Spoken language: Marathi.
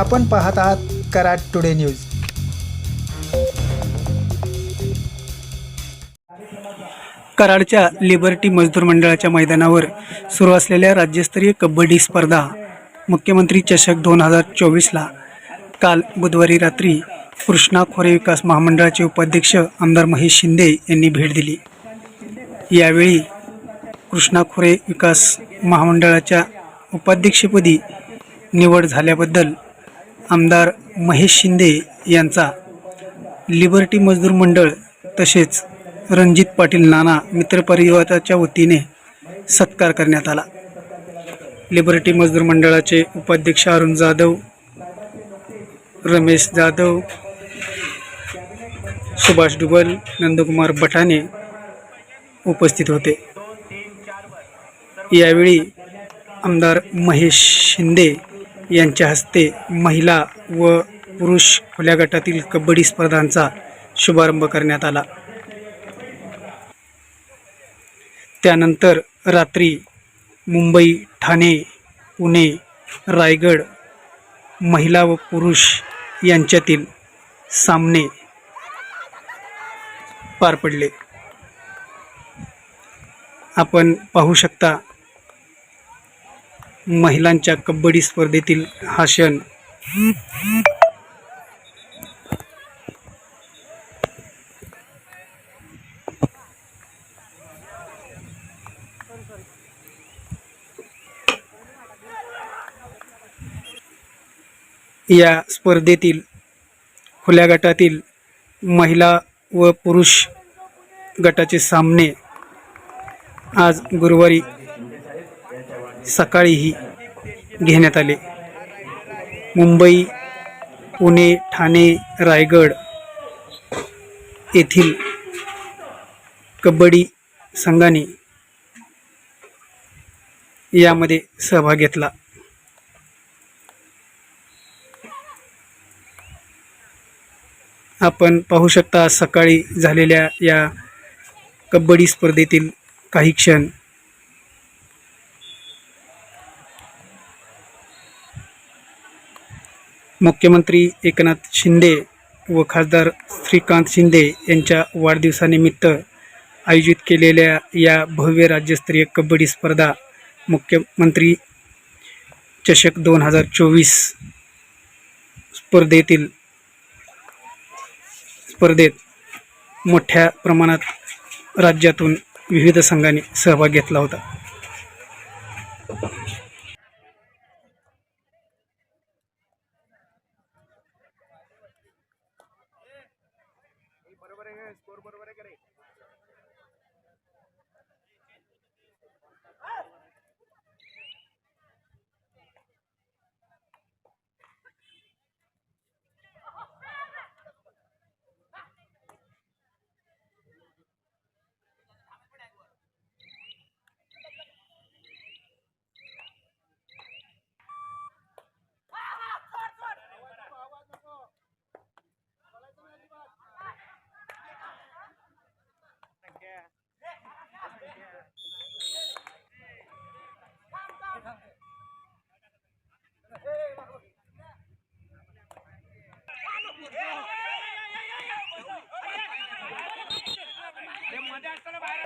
आपण पाहत आहात कराड टुडे न्यूज. कराडच्या लिबर्टी मजदूर मंडळाच्या मैदानावर सुरू असलेल्या राज्यस्तरीय कबड्डी स्पर्धा मुख्यमंत्री चषक दोन हजार चोवीसला. काल बुधवारी रात्री कृष्णा खोरे विकास महामंडळाचे उपाध्यक्ष आमदार महेश शिंदे यांनी भेट दिली. यावेळी कृष्णा खोरे विकास महामंडळाच्या उपाध्यक्षपदी निवड झाल्याबद्दल आमदार महेश शिंदे यांचा लिबर्टी मजदूर मंडळ तसेच रणजित पाटील नाना मित्रपरिवाराच्या वतीने सत्कार करण्यात आला. लिबर्टी मजदूर मंडळाचे उपाध्यक्ष अरुण जाधव रमेश जाधव सुभाष डुबल नंदकुमार बटाने उपस्थित होते. यावेळी आमदार महेश शिंदे यांच्या हस्ते महिला व पुरुष खुल्या गटातील कबड्डी स्पर्धांचा शुभारंभ करण्यात आला. त्यानंतर रात्री मुंबई ठाणे पुणे रायगड महिला व पुरुष यांच्यातील सामने पार पडले. आपण पाहू शकता महिलांच्या कबड्डी स्पर्धेतील हा क्षण. या स्पर्धेतील खुल्या गटातील महिला व पुरुष गटाचे सामने आज गुरुवारी सकाळीही घेण्यात आले. मुंबई पुणे ठाणे रायगड येथील कबड्डी संघाने यामध्ये सहभाग घेतला. आपण पाहू शकता सकाळी झालेल्या या कबड्डी स्पर्धेतील काही क्षण मुख्यमंत्री एकनाथ शिंदे व खासदार श्रीकांत शिंदे यांच्या वाढदिवसानिमित्त आयोजित केलेल्या या भव्य राज्यस्तरीय कबड्डी स्पर्धा मुख्यमंत्री चषक दोन हजार चोवीस स्पर्धेतील स्पर्धेत मोठ्या प्रमाणात राज्यातून विविध संघांनी सहभाग घेतला होता. बरोबर आहे स्कोर बरोबर आहे का रे বাইরে।